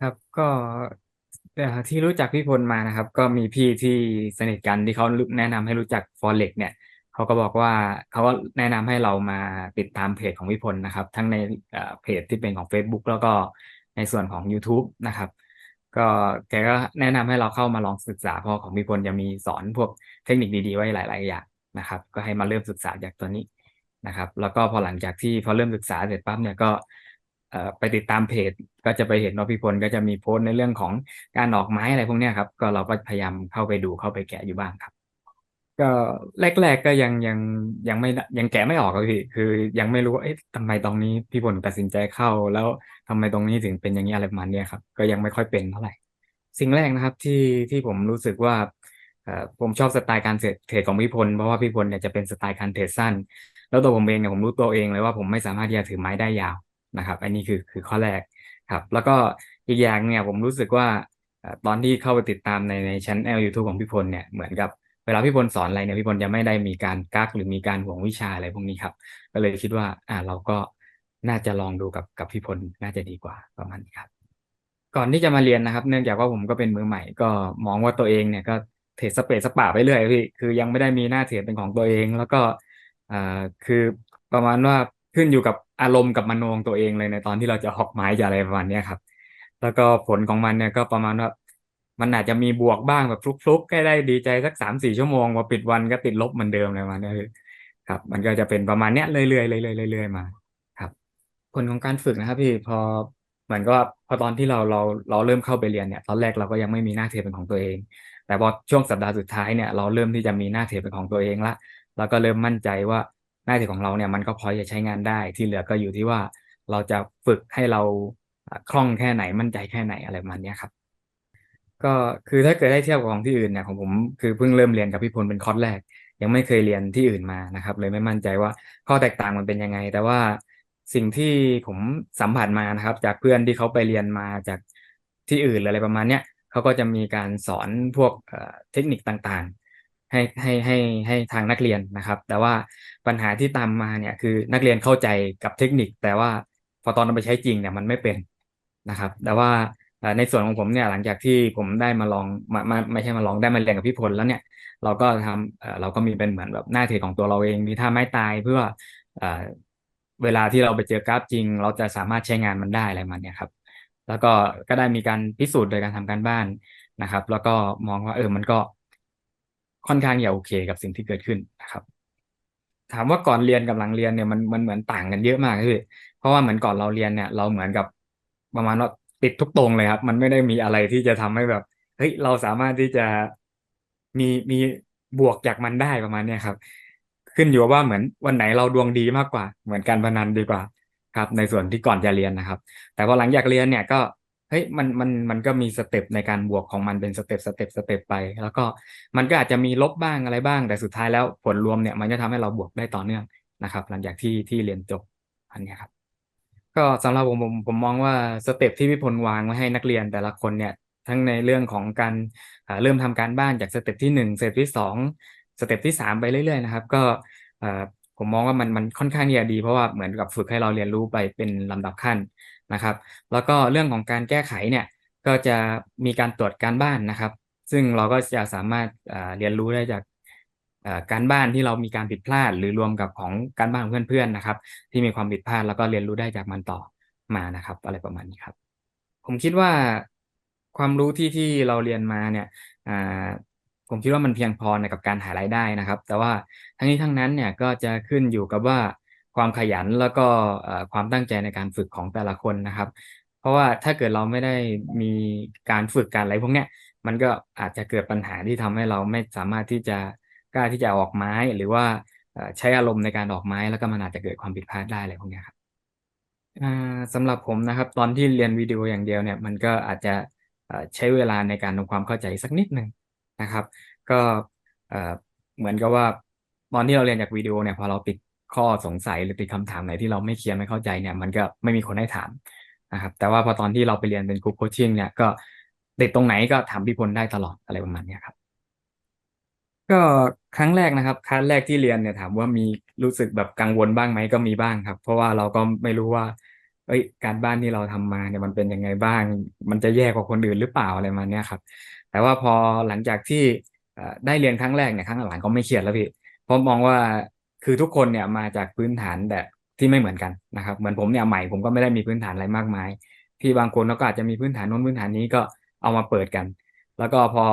ครับ ก็เอ่ที่รู้จักพี่พลมานะครับ ก็มีพี่ที่สนิทกันที่เขาแนะนำให้รู้จัก Forex เนี่ยเขาก็บอกว่าเขาก็แนะนำให้เรามาติดตามเพจของพี่พลนะครับ ทั้งในเอ่อเพจที่เป็นของ Facebook แล้วก็ในส่วนของ YouTube นะครับ ก็แกก็แนะนำให้เราเข้ามาลองศึกษาเพราะของพี่พลจะมีสอนพวกเทคนิคดีๆไว้หลาย ๆ อย่างนะครับ ก็ให้มาเริ่มศึกษาจากตัวนี้นะครับ แล้วก็พอหลังจากที่พอเริ่มศึกษาเสร็จปั๊บเนี่ยก็ ไปติดตามเพจ ก็จะไปเห็นว่าพี่พลก็จะมีโพสต์ในเรื่องของการออกไม้อะไรพวกนี้ครับ ก็เราก็พยายามเข้าไปดูเข้าไปแกะอยู่บ้างครับ ก็แรก ๆก็ยังยังยังไม่ยังแกะไม่ออกครับพี่คือยังไม่รู้ว่าเอ๊ะทำไมตรงนี้พี่พลตัดสินใจเข้า แล้วทำไมตรงนี้ถึงเป็นอย่างนี้อะไรประมาณนี้ครับ ก็ยังไม่ค่อยเป็นเท่าไหร่สิ่งแรกนะครับที่ที่ผมรู้สึกว่าผมชอบสไตล์การเทรดของพี่พลเพราะว่าพี่พลเนี่ยจะเป็นสไตล์การเทรดสั้น แล้วตัวผมเองเนี่ยผมรู้ตัวเองเลยว่าผมไม่สามารถที่จะถือไม้ได้ยาว นะครับ อันนี้คือคือข้อแรกครับ แล้วก็อีกอย่างเนี่ยผมรู้สึกว่าตอนที่เข้าไปติดตามในในช่อง YouTube ของพี่พลเนี่ยเหมือนกับเวลาพี่พลสอนอะไรเนี่ยพี่พลจะไม่ได้มีการกักหรือมีการห่วงวิชาอะไรพวกนี้ครับ ก็เลยคิดว่าอ่าเราก็น่าจะลองดูกับกับพี่พลน่าจะดีกว่าประมาณนี้ครับ ก่อนที่จะมาเรียนนะครับ เนื่องจากว่าผมก็เป็นมือใหม่ ก็มองว่าตัวเองเนี่ยก็เทรดสเปซสปะไปเรื่อยพี่คือยังไม่ได้มีหน้าเทรดเป็นของตัวเอง แล้วก็อ่าคือประมาณว่า ขึ้นอยู่กับอารมณ์กับมโนของตัวเองเลยในตอนที่เราจะหอกไม้จะอะไรประมาณนี้ครับ แล้วก็ผลของมันเนี่ยก็ประมาณว่ามันอาจจะมีบวกบ้างแบบฟลุกๆแค่ได้ดีใจสักสามสี่ชั่วโมงพอปิดวันก็ติดลบเหมือนเดิมเลยมันคือครับ มันก็จะเป็นประมาณเนี้ยเรื่อยๆเรื่อยๆเรื่อยๆมา ครับ ผลของการฝึกนะครับพี่พอเหมือนก็พอตอนที่เราเราเราเริ่มเข้าไปเรียนเนี่ย ตอนแรกเราก็ยังไม่มีหน้าเทรดเป็นของตัวเอง แต่พอช่วงสัปดาห์สุดท้ายเนี่ยเราเริ่มที่จะมีหน้าเทรดเป็นของตัวเองละแล้วก็เริ่มมั่นใจว่า หน้าทรดของเราเนี่ยมันก็พอจะใช้งานได้ที่เหลือก็อยู่ที่ว่าเราจะฝึกให้เราคล่องแค่ไหนมั่นใจแค่ไหนอะไรประมาณนี้ครับ ก็คือถ้าเกิดได้เทียบกับของที่อื่นเนี่ยของผมคือเพิ่งเริ่มเรียนกับพี่พลเป็นคอร์สแรก ยังไม่เคยเรียนที่อื่นมานะครับ เลยไม่มั่นใจว่าข้อแตกต่างมันเป็นยังไง แต่ว่าสิ่งที่ผมสัมผัสมานะครับ จากเพื่อนที่เขาไปเรียนมาจากที่อื่นอะไรประมาณเนี้ยเขาก็จะมีการสอนพวกเทคนิคต่าง ให้ให้ให้ให้ทางนักเรียนนะครับ แต่ว่าปัญหาที่ตามมาเนี่ยคือนักเรียนเข้าใจกับเทคนิค แต่ว่าพอตอนนำไปใช้จริงเนี่ยมันไม่เป็นนะครับ แต่ว่าในส่วนของผมเนี่ยหลังจากที่ผมได้มาลองมามาไม่ใช่มาลองได้มาเรียนกับพี่พลแล้วเนี่ย เราก็ทำเราก็มีเป็นเหมือนแบบหน้าเทรดของตัวเราเองมีท่าไม้ตายเพื่อเวลาที่เราไปเจอกราฟจริง เราจะสามารถใช้งานมันได้อะไรมันเนี่ยครับ แล้วก็ก็ได้มีการพิสูจน์โดยการทำการบ้านนะครับ แล้วก็มองว่าเออมันก็ ค่อนข้างอย่าโอเคกับสิ่งที่เกิดขึ้นนะครับ ถามว่าก่อนเรียนกับหลังเรียนเนี่ยมันมันเหมือนต่างกันเยอะมากเลยเพราะว่าเหมือนก่อนเราเรียนเนี่ย เราเหมือนกับประมาณว่าติดทุกตรงเลยครับ มันไม่ได้มีอะไรที่จะทำให้แบบเฮ้ยเราสามารถที่จะมีมีบวกจากมันได้ประมาณเนี้ยครับ ขึ้นอยู่ว่าเหมือนวันไหนเราดวงดีมากกว่า เหมือนการพนันดีกว่าครับ ในส่วนที่ก่อนจะเรียนนะครับ แต่พอหลังจากเรียนเนี่ยก็ เฮ้ยมันมันมันก็มีสเต็ปในการบวกของมันเป็นสเต็ปสเต็ปสเต็ปไป แล้วก็มันก็อาจจะมีลบบ้างอะไรบ้าง แต่สุดท้ายแล้วผลรวมเนี่ยมันจะทำให้เราบวกได้ต่อเนื่องนะครับ หลังจากที่ที่เรียนจบอันนี้ครับ ก็สำหรับผมผมผมมองว่าสเต็ปที่พี่พลวางไว้ให้นักเรียนแต่ละคนเนี่ยทั้งในเรื่องของการเริ่มทำการบ้านจากสเต็ปที่หนึ่งสเต็ปที่สองสเต็ปที่สามไปเรื่อยๆนะครับ ก็ผมมองว่ามันมันค่อนข้างที่จะดีเพราะว่าเหมือนกับฝึกให้เราเรียนรู้ไปเป็นลำดับขั้น นะครับ แล้วก็เรื่องของการแก้ไขเนี่ยก็จะมีการตรวจการบ้านนะครับ ซึ่งเราก็จะสามารถเรียนรู้ได้จากการบ้านที่เรามีการผิดพลาด หรือรวมกับของการบ้านของเพื่อนๆนะครับ ที่มีความผิดพลาดแล้วก็เรียนรู้ได้จากมันต่อมานะครับ อะไรประมาณนี้ครับ ผมคิดว่าความรู้ที่ที่เราเรียนมาเนี่ยผมคิดว่ามันเพียงพอในกับการหารายได้นะครับ แต่ว่าทั้งนี้ทั้งนั้นเนี่ยก็จะขึ้นอยู่กับว่า ความขยันแล้วก็ความตั้งใจในการฝึกของแต่ละคนนะครับ เพราะว่าถ้าเกิดเราไม่ได้มีการฝึกการอะไรพวกเนี้ยมันก็อาจจะเกิดปัญหาที่ทำให้เราไม่สามารถที่จะกล้าที่จะออกไม้หรือว่าใช้อารมณ์ในการออกไม้แล้วก็มันอาจจะเกิดความผิดพลาดได้อะไรพวกนี้ครับสำหรับผมนะครับ ตอนที่เรียนวิดีโออย่างเดียวเนี่ยมันก็อาจจะใช้เวลาในการทำความเข้าใจสักนิดหนึ่งนะครับ ก็เหมือนกับว่าตอนที่เราเรียนจากวิดีโอเนี่ยพอเราติด ข้อสงสัยหรือติดคำถามไหนที่เราไม่เคลียร์ไม่เข้าใจเนี่ย มันก็ไม่มีคนให้ถามนะครับ แต่ว่าพอตอนที่เราไปเรียนเป็นกลุ่มโคชชิ่งเนี่ยก็ติดตรงไหนก็ถามพี่พลได้ตลอดอะไรประมาณนี้ครับ ก็ครั้งแรกนะครับครั้งแรกที่เรียนเนี่ยถามว่ามีรู้สึกแบบกังวลบ้างไหมก็มีบ้างครับ เพราะว่าเราก็ไม่รู้ว่า เอ้ย การบ้านที่เราทำมาเนี่ยมันเป็นยังไงบ้าง มันจะแย่กว่าคนอื่นหรือเปล่าอะไรมาเนี้ยครับ แต่ว่าพอหลังจากที่ได้เรียนครั้งแรกเนี่ยครั้งหลังก็ไม่เครียดแล้วพี่เพราะมองว่า คือทุกคนเนี่ยมาจากพื้นฐานแบบที่ไม่เหมือนกันนะครับ เหมือนผมเนี่ยใหม่ผมก็ไม่ได้มีพื้นฐานอะไรมากมาย พี่บางคนก็อาจจะมีพื้นฐานโน้นพื้นฐานนี้ก็เอามาเปิดกัน แล้วก็พอ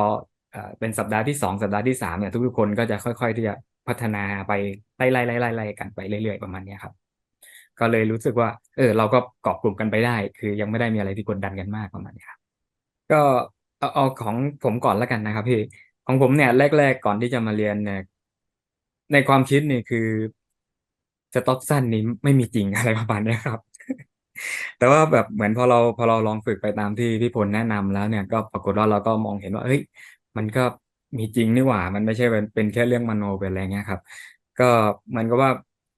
เป็นสัปดาห์ที่สองสัปดาห์ที่สามเนี่ยทุกๆคนก็จะค่อยๆที่จะพัฒนาไปไล่ไล่ไล่ไล่กันไปเรื่อยๆประมาณนี้ครับ ก็เลยรู้สึกว่า เออ เราก็เกาะกลุ่มกันไปได้ คือยังไม่ได้มีอะไรที่กดดันกันมากประมาณนี้ครับก็เอาเอาของผมก่อนแล้วกันนะครับพี่ของผมเนี่ยแรก ๆ ก่อนที่จะมาเรียนเนี่ย ในความคิดนี่คือสต็อกสั้นนี้ไม่มีจริงอะไรประมาณนี้ครับ แต่ว่าแบบเหมือนพอเราพอเราลองฝึกไปตามที่พี่พลแนะนำแล้วเนี่ยก็ปรากฏว่าเราก็มองเห็นว่าเฮ้ย มันก็มีจริงนี่หว่า มันไม่ใช่เป็นเป็นแค่เรื่องมโนเป็นอะไรเงี้ยครับ ก็เหมือนกับว่า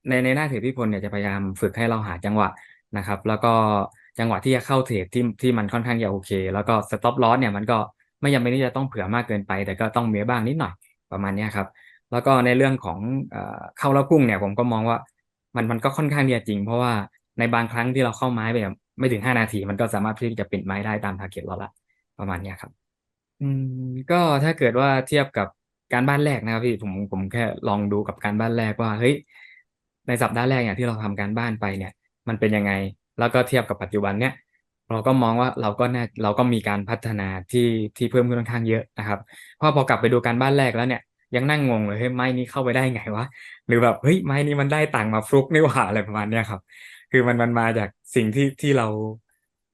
ในในหน้าเทรดพี่พลเนี่ยจะพยายามฝึกให้เราหาจังหวะนะครับ แล้วก็จังหวะที่จะเข้าเทรดที่ที่มันค่อนข้างจะโอเค แล้วก็สต็อปลอสเนี่ยมันก็ไม่จำเป็นที่จะต้องเผื่อมากเกินไป แต่ก็ต้องเมียบ้างนิดหน่อยประมาณนี้ครับ แล้วก็ในเรื่องของเข้าแล้วพุ่งเนี่ย ผมก็มองว่ามันมันก็ค่อนข้างเดียจริง เพราะว่าในบางครั้งที่เราเข้าไม้ไปไม่ถึงห้านาที มันก็สามารถที่จะปิดไม้ได้ตามทาร์เก็ตเราละประมาณนี้ครับ อืมก็ถ้าเกิดว่าเทียบกับการบ้านแรกนะครับพี่ผมผมแค่ลองดูกับการบ้านแรกว่าเฮ้ยในสัปดาห์แรกเนี่ยที่เราทำการบ้านไปเนี่ย มันเป็นยังไง แล้วก็เทียบกับปัจจุบันเนี่ย เราก็มองว่าเราก็น่าเราก็มีการพัฒนาที่ที่เพิ่มขึ้นค่อนข้างเยอะนะครับเพราะพอกลับไปดูการบ้านแรกแล้วเนี่ย ยังนั่งงงเลยเฮ้ยไม้นี้เข้าไปได้ไงวะหรือแบบเฮ้ยไม้นี้มันได้ต่างมาฟลุกนี่หว่าอะไรประมาณเนี้ยครับ คือมันมันมาจากสิ่งที่ที่เรา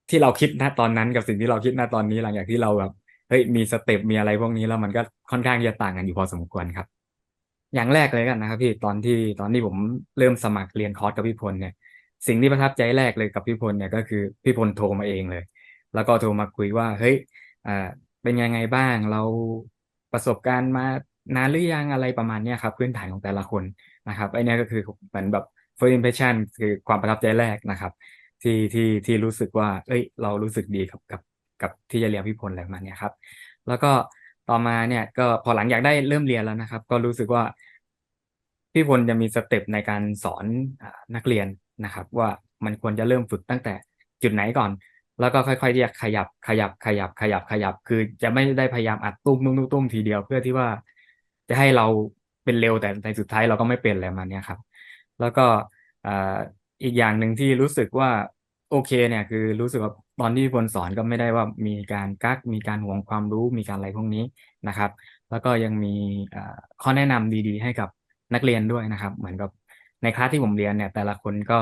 ที่เราคิดณตอนนั้นกับสิ่งที่เราคิดณตอนนี้หลังจากที่เราแบบเฮ้ยมีสเต็ปมีอะไรพวกนี้แล้วมันก็ค่อนข้างจะต่างกันอยู่พอสมควรครับ อย่างแรกเลยกันนะครับ พี่ตอนที่ตอนที่ผมเริ่มสมัครเรียนคอร์สกับพี่พลเนี่ย สิ่งที่ประทับใจแรกเลยกับพี่พลเนี่ยก็คือพี่พลโทรมาเองเลย แล้วก็โทรมาคุยว่าเฮ้ยอ่าเป็นยังไงบ้างเราประสบการณ์มา นานหรือยังอะไรประมาณนี้ครับพื้นฐานของแต่ละคนนะครับไอเนี้ยก็คือเหมือนแบบ first impression คือความประทับใจแรกนะครับ ที่ที่ที่รู้สึกว่า เอ้ย เรารู้สึกดีกับกับกับที่จะเรียนพี่พลอะไรประมาณนี้ครับ แล้วก็ต่อมาเนี่ยก็พอหลังจากได้เริ่มเรียนแล้วนะครับ ก็รู้สึกว่าพี่พลจะมีสเต็ปในการสอนนักเรียนนะครับ ว่ามันควรจะเริ่มฝึกตั้งแต่จุดไหนก่อน แล้วก็ค่อยๆที่จะขยับขยับขยับขยับขยับ คือจะไม่ได้พยายามอัดตุ้มตุ้มตุ้มทีเดียวเพื่อที่ว่า จะให้เราเป็นเร็วแต่ในสุดท้ายเราก็ไม่เป็นอะไรมาเนี้ยครับ แล้วก็อีกอย่างหนึ่งที่รู้สึกว่าโอเคเนี่ยคือรู้สึกว่าตอนที่พลสอนก็ไม่ได้ว่ามีการกักมีการห่วงความรู้มีการอะไรพวกนี้นะครับ แล้วก็ยังมีข้อแนะนำดีๆ ให้กับนักเรียนด้วยนะครับ เหมือนกับในคลาสที่ผมเรียนเนี่ย แต่ละคนก็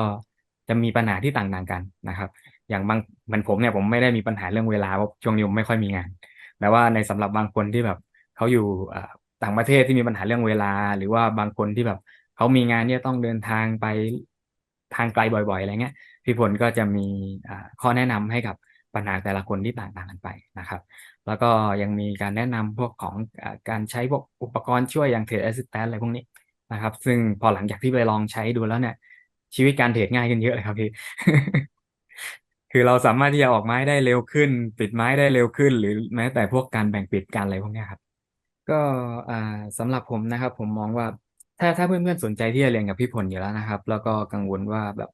จะมีปัญหาที่ต่างๆกันนะครับ อย่างบางเหมือนผมเนี่ยผมไม่ได้มีปัญหาเรื่องเวลาเพราะช่วงนี้ผมไม่ค่อยมีงาน แต่ว่าในสำหรับบางคนที่แบบเขาอยู่ ต่างประเทศที่มีปัญหาเรื่องเวลา หรือว่าบางคนที่แบบเขามีงานเนี่ยต้องเดินทางไปทางไกลบ่อยๆอะไรเงี้ยพี่พลก็จะมีข้อแนะนำให้กับปัญหาแต่ละคนที่ต่างๆกันไปนะครับ แล้วก็ยังมีการแนะนำพวกของอการใช้พวกอุปกรณ์ช่วยอย่างเทรดแอสซิสแตนอะไรพวกนี้นะครับ ซึ่งพอหลังจากที่ไปลองใช้ดูแล้วเนี่ย ชีวิตการเทรดง่ายขึ้นเยอะเลยครับพี่คือเราสามารถที่จะออกไม้ได้เร็วขึ้น ปิดไม้ได้เร็วขึ้น หรือแม้แต่พวกการแบ่งปิดการอะไรพวกนี้ครับ ก็อ่าสำหรับผมนะครับ ผมมองว่าถ้าถ้าเพื่อนๆสนใจที่จะเรียนกับพี่พลอยู่แล้วนะครับ แล้วก็กังวลว่าแบบ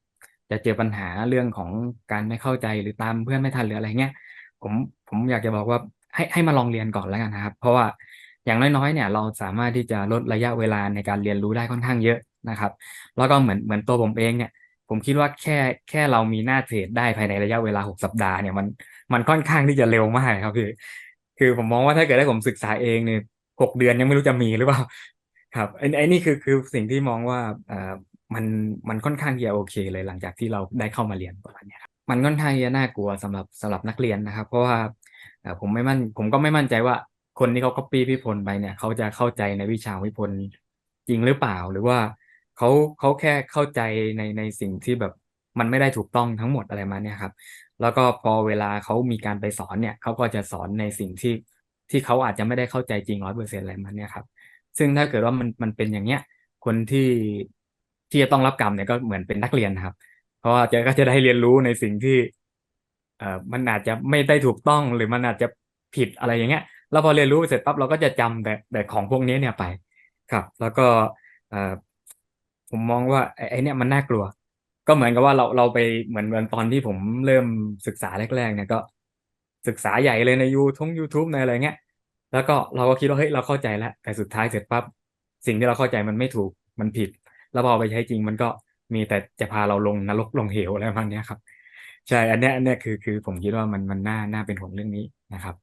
จะเจอปัญหาเรื่องของการไม่เข้าใจหรือตามเพื่อนไม่ทันหรืออะไรเงี้ยผมผมอยากจะบอกว่าให้ให้มาลองเรียนก่อนแล้วกันนะครับ เพราะว่าอย่างน้อยๆ เนี่ยเราสามารถที่จะลดระยะเวลาในการเรียนรู้ได้ค่อนข้างเยอะนะครับ แล้วก็เหมือนเหมือนตัวผมเองเนี่ย ผมคิดว่าแค่แค่เรามีหน้าเทรดได้ภายในระยะเวลาหกสัปดาห์เนี่ยมันมันค่อนข้างที่จะเร็วมากครับพี่คือผมมองว่าถ้าเกิดได้ผมศึกษาเองเนี่ย หกเดือนยังไม่รู้จะมีหรือเปล่า ครับไอ้นี่คือคือสิ่งที่มองว่าอ่ามันมันค่อนข้างจะโอเคเลยหลังจากที่เราได้เข้ามาเรียนประมาณนี้ครับมันค่อนข้างจะน่ากลัวสำหรับสำหรับนักเรียนนะครับ เพราะว่าผมไม่มั่น ผมก็ไม่มั่นใจว่าคนที่เขาก๊อปปี้พี่พลไปเนี่ย เขาจะเข้าใจในวิชาพี่พลจริงหรือเปล่าหรือว่าเขาเขาแค่เข้าใจในในสิ่งที่แบบมันไม่ได้ถูกต้องทั้งหมดอะไรมาเนี่ยครับ แล้วก็พอเวลาเขามีการไปสอนเนี่ยเขาก็จะสอนในสิ่งที่ ที่เขาอาจจะไม่ได้เข้าใจจริงร้อยเปอร์เซ็นต์อะไรมาเนี่ยครับ ซึ่งถ้าเกิดว่ามันมันเป็นอย่างเนี้ย คนที่ที่จะต้องรับกรรมเนี่ยก็เหมือนเป็นนักเรียนครับ เพราะว่าจะก็จะได้เรียนรู้ในสิ่งที่ เอ่อมันอาจจะไม่ได้ถูกต้องหรือมันอาจจะผิดอะไรอย่างเงี้ยแล้วพอเรียนรู้เสร็จปั๊บเราก็จะจำแต่แต่ของพวกนี้เนี่ยไป ครับ แล้วก็เอ่อผมมองว่าไอ้นี่มันน่ากลัว ก็เหมือนกับว่าเราเราไปเหมือนเหมือนตอนที่ผมเริ่มศึกษาแรกๆเนี่ยก็ ศึกษาใหญ่เลยในยูทง YouTube ในอะไรเงี้ย แล้วก็เราก็คิดว่าเฮ้ยเราเข้าใจแล้ว แต่สุดท้ายเสร็จปั๊บสิ่งที่เราเข้าใจมันไม่ถูกมันผิด แล้วพอไปใช้จริงมันก็มีแต่จะพาเราลงนรกลงเหวอะไรประมาณนี้ครับ ใช่ อันนี้อันเนี้ยคือคือผมคิดว่ามันมันน่าน่าเป็นห่วงเรื่องนี้นะครับ